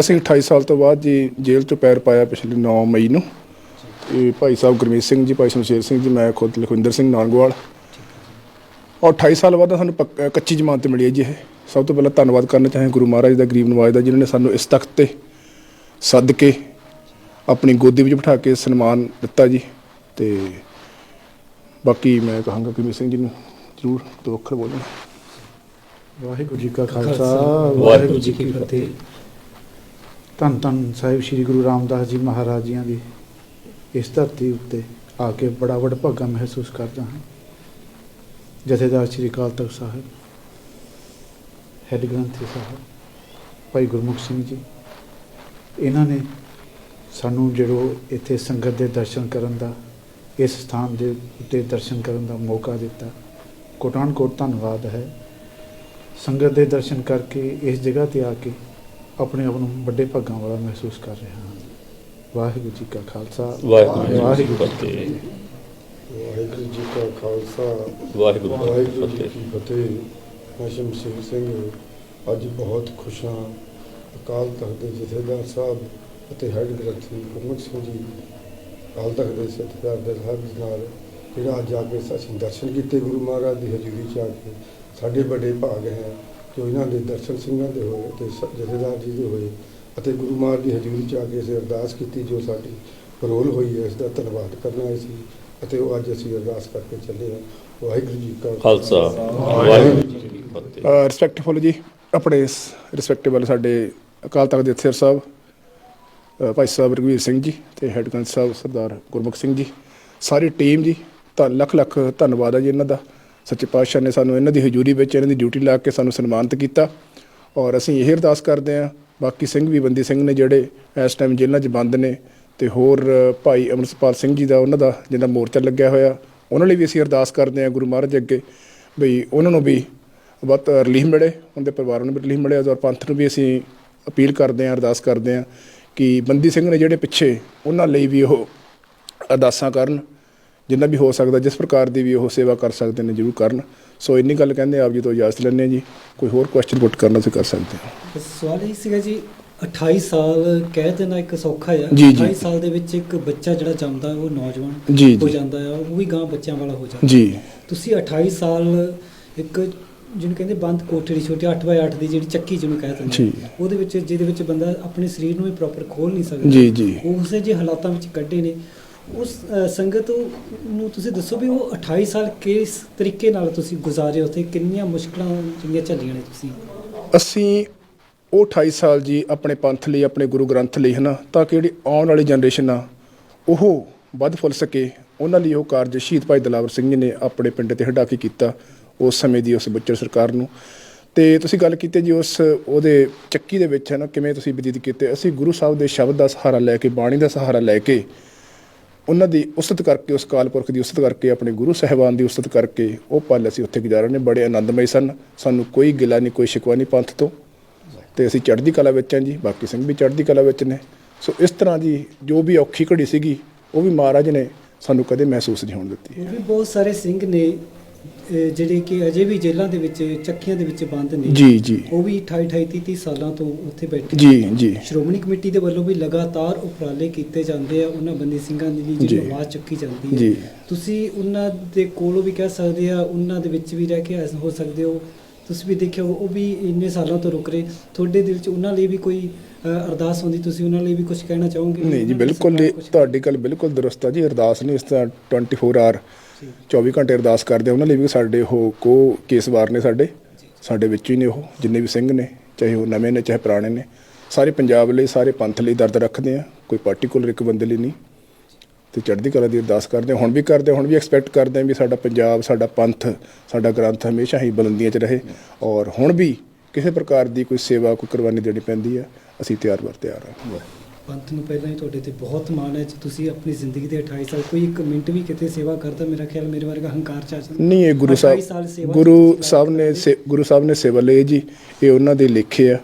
ਅਸੀਂ 28 ਸਾਲ ਤੋਂ ਬਾਅਦ ਜੀ ਜੇਲ੍ਹ ਚੋਂ ਪੈਰ ਪਾਇਆ ਪਿਛਲੇ 9 ਮਈ ਨੂੰ। ਇਹ ਭਾਈ ਸਾਹਿਬ ਗੁਰਮੀਤ ਸਿੰਘ ਜੀ ਭਾਈ ਸ਼ਮਸ਼ੇਰ ਸਿੰਘ ਜੀ ਮੈਂ ਖੁਦ ਲਖਵਿੰਦਰ ਸਿੰਘ ਨਾਨਗਵਾਲ। ਔਰ 28 ਸਾਲ ਬਾਅਦ ਸਾਨੂੰ ਪੱਕ- ਕੱਚੀ ਜ਼ਮਾਨਤ ਤੇ ਮਿਲੀ ਹੈ ਜੀ ਇਹ। ਸਭ ਤੋਂ ਪਹਿਲਾਂ ਧੰਨਵਾਦ ਕਰਨਾ ਚਾਹਾਂ ਗੁਰੂ ਮਹਾਰਾਜ ਦਾ ਗਰੀਬ ਨਵਾਜ ਦਾ ਜਿਨ੍ਹਾਂ ਨੇ ਸਾਨੂੰ ਇਸ ਤਖਤ ਤੇ ਸੱਦ ਕੇ ਆਪਣੀ ਗੋਦੀ ਵਿੱਚ ਬਿਠਾ ਕੇ ਸਨਮਾਨ ਦਿੱਤਾ ਜੀ। ਤੇ ਬਾਕੀ ਮੈਂ ਕਹਾਂਗਾ ਗੁਰਮੀਤ ਸਿੰਘ ਜੀ ਨੂੰ ਜ਼ਰੂਰ ਦੋ ਅੱਖਰ ਬੋਲਣ। ਵਾਹਿਗੁਰੂ ਜੀ ਕਾ ਖਾਲਸਾ ਵਾਹਿਗੁਰੂ ਜੀ ਕੀ ਫਤਿਹ। ਧੰਨ ਧੰਨ ਸਾਹਿਬ ਸ੍ਰੀ ਗੁਰੂ ਰਾਮਦਾਸ ਜੀ ਮਹਾਰਾਜ ਜੀਆਂ ਦੀ ਇਸ ਧਰਤੀ ਉੱਤੇ ਆ ਕੇ ਬੜਾ ਵਡਭਾਗਾ ਮਹਿਸੂਸ ਕਰਦਾ ਹਾਂ। ਜਥੇਦਾਰ ਸ੍ਰੀ ਅਕਾਲ ਤਖਤ ਸਾਹਿਬ, ਹੈਡ ਗ੍ਰੰਥੀ ਸਾਹਿਬ, ਭਾਈ ਗੁਰਮੁਖ ਸਿੰਘ ਜੀ, ਇਹਨਾਂ ਨੇ ਸਾਨੂੰ ਜਿਹੜੋ ਇੱਥੇ ਸੰਗਤ ਦੇ ਦਰਸ਼ਨ ਕਰਨ ਦਾ, ਇਸ ਸਥਾਨ ਦੇ ਉੱਤੇ ਦਰਸ਼ਨ ਕਰਨ ਦਾ ਮੌਕਾ ਦਿੱਤਾ ਕੋਟਾਨ ਕੋਟ ਧੰਨਵਾਦ ਹੈ। ਸੰਗਤ ਦੇ ਦਰਸ਼ਨ ਕਰਕੇ ਇਸ ਜਗ੍ਹਾ ਤੇ ਆ ਕੇ ਆਪਣੇ ਆਪ ਨੂੰ ਵੱਡੇ ਭਾਗਾਂ ਵਾਲਾ ਮਹਿਸੂਸ ਕਰ ਰਿਹਾ ਹਾਂ। ਵਾਹਿਗੁਰੂ ਜੀ ਕਾ ਖਾਲਸਾ। ਵਾਹਿਗੁਰੂ ਜੀ ਕੀ ਵਾਹਿਗੁਰੂ ਜੀ ਫਤਿਹ। ਵਾਹਿਗੁਰੂ ਜੀ ਕਾ ਖਾਲਸਾ। ਵਾਹਿਗੁਰੂ ਜੀ ਵਾਹਿਗੁਰੂ ਕੀ ਜੀ ਫਤਿਹ ਕੀ ਫਤਿਹ। ਮੈਂ ਸ਼ਮਸ਼ੇਰ ਸਿੰਘ ਅੱਜ ਬਹੁਤ ਖੁਸ਼ ਹਾਂ। ਅਕਾਲ ਤਖਤ ਦੇ ਜਥੇਦਾਰ ਸਾਹਿਬ ਅਤੇ ਹੈੱਡ ਗ੍ਰੰਥੀ ਗੁਰਮੁਖ ਸਿੰਘ ਜੀ ਅਕਾਲ ਤਖਤ ਦੇ ਸਤਿਕਾਰ ਦੇ ਸਾਹਿਬ ਜੀ ਨਾਲ ਜਿਹੜਾ ਅੱਜ ਆ ਕੇ ਅਸੀਂ ਦਰਸ਼ਨ ਕੀਤੇ ਗੁਰੂ ਮਹਾਰਾਜ ਦੀ ਹਜ਼ੂਰੀ ਚ ਆ ਕੇ ਸਾਡੇ ਵੱਡੇ ਭਾਗ ਹੈ। ਜੋ ਇਹਨਾਂ ਦੇ ਦਰਸ਼ਨ ਸਿੰਘਾਂ ਦੇ ਹੋਏ ਤੇ ਜਥੇਦਾਰ ਜੀ ਦੇ ਹੋਏ ਅਤੇ ਗੁਰੂ ਮਹਾਰਾਜ ਦੀ ਹਜ਼ੂਰੀ ਚ ਆ ਕੇ ਅਸੀਂ ਅਰਦਾਸ ਕੀਤੀ ਜੋ ਸਾਡੀ ਪਰੋਲ ਹੋਈ ਹੈ ਇਸ ਦਾ ਧੰਨਵਾਦ ਕਰਨਾ ਹੈ ਸੀ ਅਤੇ ਉਹ ਅੱਜ ਅਸੀਂ ਅਰਦਾਸ ਕਰਕੇ ਚੱਲੇ ਹਾਂ। ਵਾਹਿਗੁਰੂ ਜੀ ਕਾ ਖਾਲਸਾ। ਵਾਹਿਗੁਰੂ ਜੀ ਕੀ ਫਤਿਹ। ਰਿਸਪੈਕਟਫੁਲ ਜੀ ਆਪਣੇ ਰਿਸਪੈਕਟੇਬਲ ਸਾਡੇ ਅਕਾਲ ਤਖਤ ਦੇ ਅਥਿਰ ਸਾਹਿਬ ਭਾਈ ਸਾਹਿਬ ਰਘਵੀਰ ਸਿੰਘ ਜੀ ਤੇ ਹੈੱਡ ਗ੍ਰੰਥ ਸਾਹਿਬ ਸਰਦਾਰ ਗੁਰਮੁਖ ਸਿੰਘ ਜੀ ਸਾਰੀ ਟੀਮ ਜੀ ਤਾਂ ਲੱਖ ਲੱਖ ਧੰਨਵਾਦ ਹੈ ਜੀ ਇਹਨਾਂ ਦਾ। ਸੱਚੇ ਪਾਤਸ਼ਾਹ ਨੇ ਸਾਨੂੰ ਇਹਨਾਂ ਦੀ ਹਜ਼ੂਰੀ ਵਿੱਚ ਇਹਨਾਂ ਦੀ ਡਿਊਟੀ ਲਾ ਕੇ ਸਾਨੂੰ ਸਨਮਾਨਿਤ ਕੀਤਾ ਔਰ ਅਸੀਂ ਇਹ ਅਰਦਾਸ ਕਰਦੇ ਹਾਂ, ਬਾਕੀ ਸਿੰਘ ਵੀ ਬੰਦੀ ਸਿੰਘ ਨੇ ਜਿਹੜੇ ਇਸ ਟਾਈਮ ਜੇਲ੍ਹਾਂ 'ਚ ਬੰਦ ਨੇ ਤੇ ਹੋਰ ਭਾਈ ਅਮਰਸਪਾਲ ਸਿੰਘ ਜੀ ਦਾ ਉਹਨਾਂ ਦਾ ਜਿਹੜਾ ਮੋਰਚਾ ਲੱਗਿਆ ਹੋਇਆ, ਉਹਨਾਂ ਲਈ ਵੀ ਅਸੀਂ ਅਰਦਾਸ ਕਰਦੇ ਹਾਂ ਗੁਰੂ ਮਹਾਰਾਜ ਅੱਗੇ ਵੀ ਉਹਨਾਂ ਨੂੰ ਵੀ ਬਹੁਤ ਰਿਲੀਫ ਮਿਲੇ ਉਹਦੇ ਪਰਿਵਾਰਾਂ ਨੂੰ ਵੀ ਰਿਲੀਫ ਮਿਲੇ, ਔਰ ਪੰਥ ਨੂੰ ਵੀ ਅਸੀਂ ਅਪੀਲ ਕਰਦੇ ਹਾਂ, ਅਰਦਾਸ ਕਰਦੇ ਹਾਂ ਕਿ ਬੰਦੀ ਸਿੰਘ ਨੇ ਜਿਹੜੇ ਪਿੱਛੇ ਉਹਨਾਂ ਲਈ ਵੀ ਉਹ ਅਰਦਾਸਾਂ ਕਰਨ ਜਿੰਨਾ ਵੀ ਹੋ ਸਕਦਾ ਜਿਸ ਪ੍ਰਕਾਰ ਦੀ ਵੀ ਉਹ ਸੇਵਾ ਕਰ ਸਕਦੇ ਨੇ ਜ਼ਰੂਰ ਕਰਨ। ਸੋ ਇੰਨੀ ਗੱਲ ਕਹਿੰਦੇ ਆਪ ਜੀ ਤੋਂ ਇਜਾਜ਼ਤ ਹਾਂ ਜੀ। ਕੋਈ ਹੋਰ ਕੁਐਸਚਨ ਪੁੱਟ ਕਰਨਾ ਤੁਸੀਂ ਕਰ ਸਕਦੇ ਹੋ। ਸਵਾਲ ਇਹ ਸੀਗਾ ਜੀ 28 ਸਾਲ ਕਹਿ ਦੇਣਾ ਇੱਕ ਸੌਖਾ ਆ। ਜੀ, ਜੀ। 28 ਸਾਲ ਦੇ ਵਿੱਚ ਇੱਕ ਬੱਚਾ ਜਿਹੜਾ ਜੰਮਦਾ ਉਹ ਨੌਜਵਾਨ ਹੋ। ਜਾਂਦਾ ਆ ਉਹ ਵੀ ਗਾਂ ਬੱਚਿਆਂ ਵਾਲਾ ਹੋ ਜਾਂਦਾ। ਜੀ। ਤੁਸੀਂ 28 ਸਾਲ ਇੱਕ ਜਿਹਨੂੰ ਕਹਿੰਦੇ ਬੰਦ ਕੋਠੜੀ ਛੋਟੀ 8 ਬਾਏ 8 ਦੀ ਜਿਹੜੀ ਚੱਕੀ ਜਿਹਨੂੰ ਕਹਿ ਦਿੰਦੇ ਉਹਦੇ ਵਿੱਚ ਜਿਹਦੇ ਵਿੱਚ ਬੰਦਾ ਆਪਣੇ ਸਰੀਰ ਨੂੰ ਵੀ ਪ੍ਰੋਪਰ ਖੋਲ ਨਹੀਂ ਸਕਦਾ। ਜੀ, ਜੀ। ਉਸੇ ਜੇ ਹਾਲਾਤਾਂ ਵਿੱਚ ਕੱਢੇ ਨੇ ਉਸ ਸੰਗਤ ਨੂੰ ਤੁਸੀਂ ਦੱਸੋ ਵੀ ਉਹ 28 ਸਾਲ ਕਿਸ ਤਰੀਕੇ ਨਾਲ ਤੁਸੀਂ ਗੁਜ਼ਾਰੇ ਉੱਥੇ? ਕਿੰਨੀਆਂ ਮੁਸ਼ਕਲਾਂ ਜਿਹੜੀਆਂ ਝੱਲੀਆਂ ਨੇ ਤੁਸੀਂ? ਅਸੀਂ ਉਹ 28 ਸਾਲ ਜੀ ਆਪਣੇ ਪੰਥ ਲਈ, ਆਪਣੇ ਗੁਰੂ ਗ੍ਰੰਥ ਲਈ, ਹਨਾ? ਤਾਂ ਕਿ ਜਿਹੜੀ ਆਉਣ ਵਾਲੀ ਜਨਰੇਸ਼ਨ ਆ, ਉਹ ਵੱਧ ਫੁੱਲ ਸਕੇ। ਉਹਨਾਂ ਲਈ ਉਹ ਕਾਰਜ ਸ਼ਹੀਦ ਭਾਈ ਦਲਾਵਰ ਸਿੰਘ ਜੀ ਨੇ ਆਪਣੇ ਪਿੰਡ ਤੇ ਹਟਾ ਕੇ ਕੀਤਾ ਉਸ ਸਮੇਂ ਦੀ ਉਸ ਬੱਚਰ ਸਰਕਾਰ ਨੂੰ। ਤੇ ਤੁਸੀਂ ਗੱਲ ਕੀਤੀ ਜੀ ਉਸ ਉਹਦੇ ਚੱਕੀ ਦੇ ਵਿੱਚ ਹੈ ਨਾ ਕਿਵੇਂ ਤੁਸੀਂ ਬਤੀਤ ਕੀਤੇ? ਅਸੀਂ ਗੁਰੂ ਸਾਹਿਬ ਦੇ ਸ਼ਬਦ ਦਾ ਸਹਾਰਾ ਲੈ ਕੇ, ਬਾਣੀ ਦਾ ਸਹਾਰਾ ਲੈ ਕੇ ਉਹਨਾਂ ਦੀ ਉਸਤ ਕਰਕੇ, ਉਸ ਕਾਲ ਪੁਰਖ ਦੀ ਉਸਤ ਕਰਕੇ, ਆਪਣੇ ਗੁਰੂ ਸਾਹਿਬਾਨ ਦੀ ਉਸਤ ਕਰਕੇ ਉਹ ਪਲ ਅਸੀਂ ਉੱਥੇ ਗੁਜ਼ਾਰੇ ਨੇ। ਬੜੇ ਆਨੰਦਮਈ ਸਨ। ਸਾਨੂੰ ਕੋਈ ਗਿਲਾ ਨਹੀਂ, ਕੋਈ ਸ਼ਿਕਵਾ ਨਹੀਂ ਪੰਥ ਤੋਂ। ਤੇ ਅਸੀਂ ਚੜ੍ਹਦੀ ਕਲਾ ਵਿੱਚ ਹਾਂ ਜੀ, ਬਾਕੀ ਸਿੰਘ ਵੀ ਚੜ੍ਹਦੀ ਕਲਾ ਵਿੱਚ ਨੇ। ਸੋ ਇਸ ਤਰ੍ਹਾਂ ਜੀ, ਜੋ ਵੀ ਔਖੀ ਘੜੀ ਸੀਗੀ, ਉਹ ਵੀ ਮਹਾਰਾਜ ਨੇ ਸਾਨੂੰ ਕਦੇ ਮਹਿਸੂਸ ਨਹੀਂ ਹੋਣ ਦਿੱਤੀ। ਹੋਰ ਵੀ ਬਹੁਤ ਸਾਰੇ ਸਿੰਘ ਨੇ ਅਹ ਜਿਹੜੇ ਕਿ ਅਜੇ ਵੀ ਜੇਲ੍ਹਾਂ ਦੇ ਵਿੱਚ ਚੱਕੀਆਂ ਦੇ ਵਿੱਚ ਬੰਦ ਨੇ। ਜੀ ਜੀ। ਉਹ ਵੀ 28 28 30 30 ਸਾਲਾਂ ਤੋਂ ਉੱਥੇ ਬੈਠੇ ਜੀ ਜੀ। ਸ਼੍ਰੋਮਣੀ ਕਮੇਟੀ ਦੇ ਵੱਲੋਂ ਵੀ ਲਗਾਤਾਰ ਉਪਰਾਲੇ ਕੀਤੇ ਜਾਂਦੇ ਆ। ਉਹਨਾਂ ਬੰਦੀ ਸਿੰਘਾਂ ਦੇ ਜਿਹੜੀ ਜੀ। ਆਵਾਜ਼ ਚੁੱਕੀ ਜਾਂਦੀ ਹੈ। ਜੀ। ਤੁਸੀਂ ਉਹਨਾਂ ਦੇ ਕੋਲੋਂ ਵੀ ਕਹਿ ਸਕਦੇ ਆ ਉਹਨਾਂ ਦੇ ਵਿੱਚ ਵੀ ਰਹਿ ਕੇ ਐਸਾ ਹੋ ਸਕਦੇ ਹੋ। ਤੁਸੀਂ ਵੀ ਦੇਖਿਆ ਹੋਊ, ਉਹ ਵੀ ਇੰਨੇ ਸਾਲਾਂ ਤੋਂ ਰੁਕ ਰਹੇ। ਤੁਹਾਡੇ ਦਿਲ 'ਚ ਉਹਨਾਂ ਲਈ ਵੀ ਕੋਈ ਅਰਦਾਸ ਹੁੰਦੀ ਤੁਸੀਂ ਉਹਨਾਂ ਲਈ ਵੀ ਕੁਝ ਕਹਿਣਾ ਚਾਹੋਗੇ? ਨਹੀਂ ਜੀ ਬਿਲਕੁਲ ਕੁਛ- ਤੁਹਾਡੀ ਗੱਲ ਬਿਲਕੁਲ ਦਰੁਸਤ ਆ ਜੀ। ਅਰਦਾਸ ਨਹੀਂ ਇਸ ਤਰ੍ਹਾਂ 24 ਆਰ 24 ਘੰਟੇ ਅਰਦਾਸ ਕਰਦੇ ਆ, ਉਹਨਾਂ ਲਈ ਵੀ ਸਾਡੇ ਉਹ ਕੋ ਕੇਸਵਾਰ ਨੇ ਸਾਡੇ ਸਾਡੇ ਵਿੱਚ ਹੀ ਨੇ ਉਹ ਜਿੰਨੇ ਵੀ ਸਿੰਘ ਨੇ ਚਾਹੇ ਉਹ ਨਵੇਂ ਨੇ ਚਾਹੇ ਪੁਰਾਣੇ ਨੇ। ਸਾਰੇ ਪੰਜਾਬ ਲਈ ਸਾਰੇ ਪੰਥ ਲਈ ਦਰਦ ਰੱਖਦੇ ਆ। ਕੋਈ ਪਾਰਟਿਕੂਲਰ ਇੱਕ ਬੰਦੇ ਲਈ ਨਹੀਂ। ਤੇ ਚੜ੍ਹਦੀ ਕਲਾ ਦੀ ਅਰਦਾਸ ਕਰਦੇ ਹੁਣ ਵੀ ਕਰਦੇ ਹੁਣ ਵੀ ਐਕਸਪੈਕਟ ਕਰਦੇ ਹਾਂ ਵੀ ਸਾਡਾ ਪੰਜਾਬ ਸਾਡਾ ਪੰਥ ਸਾਡਾ ਗ੍ਰੰਥ ਹਮੇਸ਼ਾ ਹੀ ਬੁਲੰਦੀਆਂ 'ਚ ਰਹੇ। ਔਰ ਹੁਣ ਵੀ ਕਿਸੇ ਪ੍ਰਕਾਰ ਦੀ ਕੋਈ ਸੇਵਾ ਕੋਈ ਕੁਰਬਾਨੀ ਦੇਣੀ ਪੈਂਦੀ ਆ ਅਸੀਂ ਤਿਆਰ ਬਰ ਤਿਆਰ ਹਾਂ। ਪੰਥ ਨੂੰ ਪਹਿਲਾਂ ਹੀ ਤੁਹਾਡੇ ਤੇ ਬਹੁਤ ਮਾਣ ਹੈ ਜੇ ਤੁਸੀਂ ਆਪਣੀ ਜ਼ਿੰਦਗੀ ਦੇ 28 ਸਾਲ ਕੋਈ ਇੱਕ ਮਿੰਟ ਵੀ ਕਿਤੇ ਸੇਵਾ ਕਰਦਾ ਮੇਰਾ ਖਿਆਲ ਮੇਰੇ ਵਰਗਾ ਹੰਕਾਰ ਚ ਆ ਜਾਂਦਾ। ਨਹੀਂ ਇਹ ਗੁਰੂ 28 ਸਾਲ ਸਾਹਿਬ ਗੁਰੂ ਸਾਹਿਬ ਨੇ ਗੁਰੂ ਸਾਹਿਬ ਨੇ ਸੇਵਾ ਲਈ ਜੀ ਇਹ ਉਹਨਾਂ ਦੇ ਲੇਖੇ ਆ।